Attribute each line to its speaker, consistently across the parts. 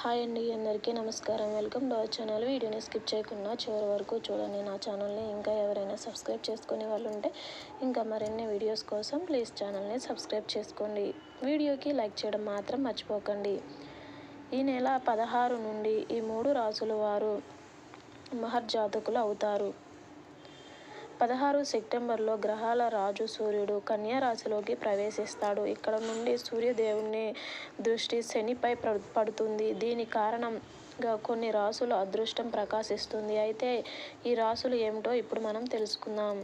Speaker 1: Hi అండి అందరికీ నమస్కారం. Welcome to our channel. వీడియోని స్కిప్ చేయకుండా చివరి వరకు చూడండి. నా ఛానల్ని ఇంకా ఎవరైనా సబ్స్క్రైబ్ చేసుకునే వాళ్ళు ఉంటే ఇంకా మరిన్ని వీడియోస్ కోసం ప్లీజ్ ఛానల్ని సబ్స్క్రైబ్ చేసుకోండి. వీడియోకి లైక్ చేయడం మాత్రం మర్చిపోకండి. ఈ నెల పదహారు నుండి ఈ మూడు రాసుల వారు మహర్జాతకులు అవుతారు. పదహారు సెప్టెంబర్లో గ్రహాల రాజు సూర్యుడు కన్యారాశిలోకి ప్రవేశిస్తాడు. ఇక్కడ నుండి సూర్యదేవుని దృష్టి శనిపై పడుతుంది. దీని కారణంగా కొన్ని రాసులు అదృష్టం ప్రకాశిస్తుంది. అయితే ఈ రాసులు ఏమిటో ఇప్పుడు మనం తెలుసుకుందాం.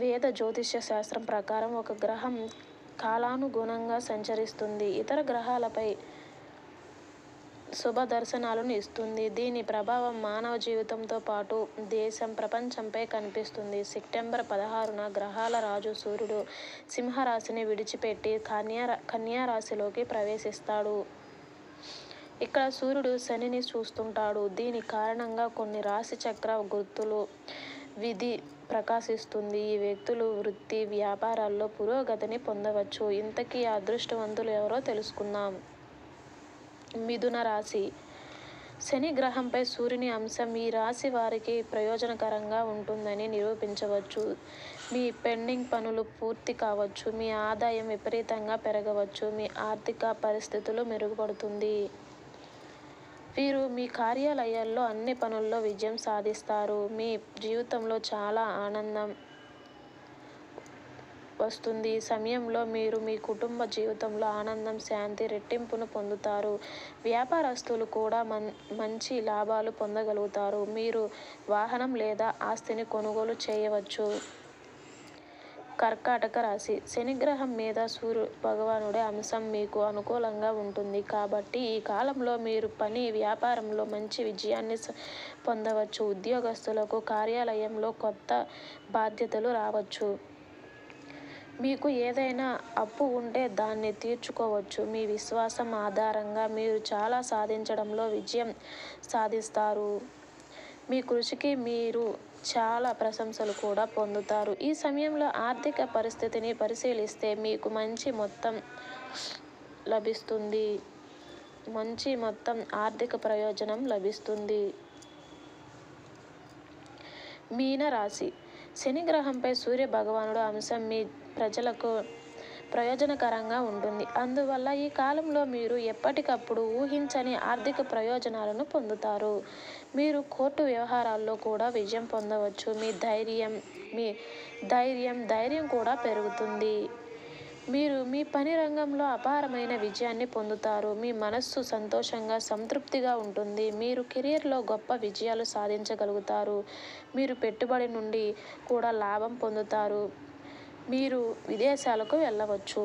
Speaker 1: వేద జ్యోతిష్య శాస్త్రం ప్రకారం ఒక గ్రహం కాలానుగుణంగా సంచరిస్తుంది. ఇతర గ్రహాలపై శుభ దర్శనాలను ఇస్తుంది. దీని ప్రభావం మానవ జీవితంతో పాటు దేశం ప్రపంచంపై కనిపిస్తుంది. సెప్టెంబర్ పదహారున గ్రహాల రాజు సూర్యుడు సింహరాశిని విడిచిపెట్టి కన్యా కన్యారాశిలోకి ప్రవేశిస్తాడు. ఇక్కడ సూర్యుడు శనిని చూస్తుంటాడు. దీని కారణంగా కొన్ని రాశి చక్ర గుర్తులు విధి ప్రకాశిస్తుంది. ఈ వ్యక్తులు వృత్తి వ్యాపారాల్లో పురోగతిని పొందవచ్చు. ఇంతకీ అదృష్టవంతులు ఎవరో తెలుసుకుందాం. మిథున రాశి. శని గ్రహంపై సూర్యుని అంశం ఈ రాశి వారికి ప్రయోజనకరంగా ఉంటుందని నిరూపించవచ్చు. మీ పెండింగ్ పనులు పూర్తి కావచ్చు. మీ ఆదాయం విపరీతంగా పెరగవచ్చు. మీ ఆర్థిక పరిస్థితులు మెరుగుపడుతుంది. వీరు మీ కార్యాలయాల్లో అన్ని పనుల్లో విజయం సాధిస్తారు. మీ జీవితంలో చాలా ఆనందం వస్తుంది. ఈ సమయంలో మీరు మీ కుటుంబ జీవితంలో ఆనందం శాంతి రెట్టింపును పొందుతారు. వ్యాపారస్తులు కూడా మన్ మంచి లాభాలు పొందగలుగుతారు. మీరు వాహనం లేదా ఆస్తిని కొనుగోలు చేయవచ్చు. కర్కాటక రాశి. శనిగ్రహం మీద సూర్యు భగవానుడి అంశం మీకు అనుకూలంగా ఉంటుంది. కాబట్టి ఈ కాలంలో మీరు పని వ్యాపారంలో మంచి విజయాన్ని పొందవచ్చు. ఉద్యోగస్తులకు కార్యాలయంలో కొత్త బాధ్యతలు రావచ్చు. మీకు ఏదైనా అప్పు ఉంటే దాన్ని తీర్చుకోవచ్చు. మీ విశ్వాసం ఆధారంగా మీరు చాలా సాధించడంలో విజయం సాధిస్తారు. మీ కృషికి మీరు చాలా ప్రశంసలు కూడా పొందుతారు. ఈ సమయంలో ఆర్థిక పరిస్థితిని పరిశీలిస్తే మీకు మంచి మొత్తం లభిస్తుంది. మంచి మొత్తం ఆర్థిక ప్రయోజనం లభిస్తుంది. మీన శనిగ్రహంపై శని గ్రహంపై సూర్య భగవానుడు అంశం మీ ప్రజలకు ప్రయోజనకరంగా ఉంటుంది. అందువల్ల ఈ కాలంలో మీరు ఎప్పటికప్పుడు ఊహించని ఆర్థిక ప్రయోజనాలను పొందుతారు. మీరు కోర్టు వ్యవహారాల్లో కూడా విజయం పొందవచ్చు. మీ ధైర్యం మీ ధైర్యం ధైర్యం కూడా పెరుగుతుంది. మీరు మీ పని రంగంలో అపారమైన విజయాన్ని పొందుతారు. మీ మనస్సు సంతోషంగా సంతృప్తిగా ఉంటుంది. మీరు కెరియర్లో గొప్ప విజయాలు సాధించగలుగుతారు. మీరు పెట్టుబడి నుండి కూడా లాభం పొందుతారు. మీరు విదేశాలకు వెళ్ళవచ్చు.